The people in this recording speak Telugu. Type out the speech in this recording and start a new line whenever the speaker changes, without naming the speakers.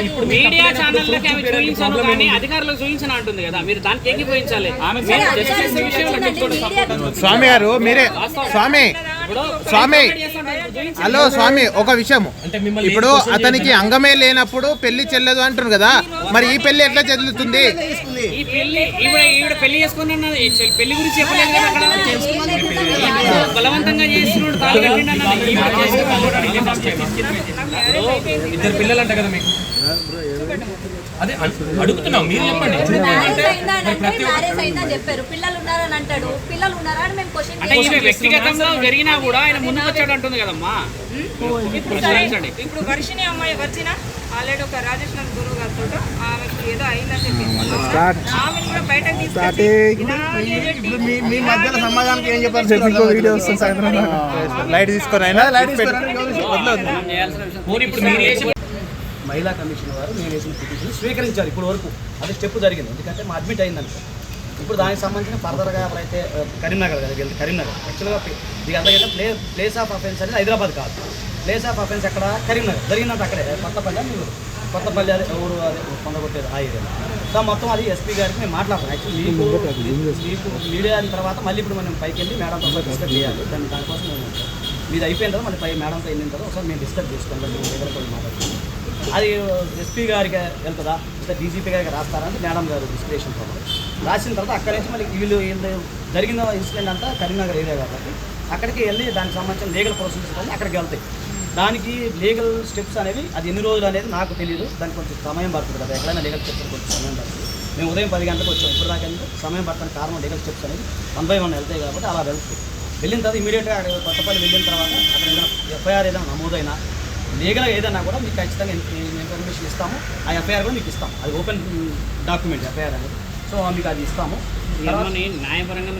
ఇప్పుడు మీడియా ఛానళ్ళకి ఆమె చూపించాను కానీ అధికారులకు చూపించను అంటుంది కదా. మీరు దానికి ఎంగి పోయించాలి
సరే,
మీరు
అధికారులు
justice విషయంలో
చూపించండి,
పెట్టుకోండి.
మీడియాకు
స్వామి గారు మీరే స్వామి స్వామి. హలో స్వామి ఒక విషయం ఇప్పుడు అతనికి అంగమే లేనప్పుడు పెళ్ళి చెల్లదు అంటున్నారు కదా. మరి ఈ పెళ్ళి ఎట్లా చెల్లుతుంది?
బలవంతంగా
ఇద్దరు పిల్లలు అంట కదా మీకు. అదే అడు- అడుగుతున్నాం. మీరు చెప్పండి.
అయిందా అని చెప్పారు. పిల్లలు ఉన్నారని అంటాడు పిల్లలు ఉన్నారా అని మేము క్వశ్చన్
అంటే ఈమె వ్యక్తిగతంగా జరిగినా కూడా ఆయన ముందుకు వచ్చాడు అంటుంది కదమ్మా.
ఇప్పుడు. ఇప్పుడు వర్షిని అమ్మాయి వచ్చిన ఆల్రెడీ ఒక రాజేష్ నగర్ గురువు గారితో ఆమెకి ఏదో అయిందని చెప్పి ఆమెను కూడా బయటకు తీసుకొచ్చి ఇలా
ఇప్పుడు మీ మీ మధ్యలో సమాధానానికి ఏం చెప్పారు వీడియో వస్తుంది సాయంత్రం
లైట్ తీసుకొని అయినా లైట్
చేయాల్సిన విషయం
పోనీ ఇప్పుడు మీరు చేసే
మహిళా కమిషన్ వారు నేను వేసిన పిటిషన్ స్వీకరించారు ఇప్పుడు వరకు. అది స్టెప్ జరిగింది. ఎందుకంటే మా అడ్మిట్ అయిందంట. ఇప్పుడు దానికి సంబంధించిన ఫర్దర్గా ఎవరైతే కరీంనగర్ కదా వీళ్ళది కరీంనగర్. యాక్చువల్గా ఇది అంతకంటే ప్లే ప్లేస్ ఆఫ్ అఫెన్స్ అనేది హైదరాబాద్ కాదు. ప్లేస్ ఆఫ్ అఫెన్స్ ఎక్కడ? కరీంనగర్. జరిగిందంటే అక్కడే. కొత్తపల్లి అని కొత్తపల్లి అదే ఊరు అదే పొందగొట్టేది ఆ ఏరియా. సో మొత్తం అది ఎస్పీ గారికి మేము మాట్లాడతాం యాక్చువల్లీ మీకు మీకు మీడియా అయిన తర్వాత మళ్ళీ ఇప్పుడు మనం పైకి వెళ్ళి మేడంతో డిస్కస్ చేయాలి. దాని దానికోసం మేము మీది అయిపోయిన తర్వాత మళ్ళీ పై మేడంతో వెళ్ళిన తర్వాత ఒకసారి మేము డిస్కస్ చేసుకుంటాం మీ దగ్గర కొన్ని మాట్లాడుతున్నాం అది ఎస్పీ గారికి వెళ్తుందా? లేదా డీజీపీ గారికి రాస్తారా అంటే మేడం గారు డిస్క్రిప్షన్ రాసిన తర్వాత అక్కడి నుంచి మళ్ళీ వీళ్ళు వీళ్ళు జరిగిన ఇన్సిడెంట్ అంతా కరీంనగర్ ఏరియా కాబట్టి అక్కడికి వెళ్ళి దానికి సంబంధించిన లీగల్ ప్రొసీజర్స్ అన్నీ అక్కడికి వెళ్తాయి. దానికి లీగల్ స్టెప్స్ అనేవి అది ఎన్ని రోజులు అనేది నాకు తెలియదు దానికి కొంచెం సమయం పడుతుంది కదా. ఎక్కడైనా లీగల్ స్టెప్స్ కొంచెం సమయం పడుతుంది. మేము ఉదయం పది గంటలకు వచ్చాం. ఇప్పుడు దాకా ఎందుకు? సమయం పడుతున్న కారణం లీగల్ స్టెప్స్ అనేది వన్ బై వన్ వెళ్తాయి కాబట్టి అలా వెళ్తుంది వెళ్ళిన తర్వాత ఇమీడియట్గా అక్కడ కొత్తపల్లి వెళ్ళిన తర్వాత అక్కడ ఏదైనా ఎఫ్ఐఆర్ ఏదైనా నమోదైనా లీగల్గా ఏదైనా కూడా మీకు ఖచ్చితంగా ఇన్- ఇన్ఫర్మేషన్ ఇస్తాము. ఆ ఎఫ్ఐఆర్ కూడా మీకు ఇస్తాం అది ఓపెన్ డాక్యుమెంట్ ఎఫ్ఐఆర్ అనేది. సో మీకు అది ఇస్తాము.
న్యాయపరంగా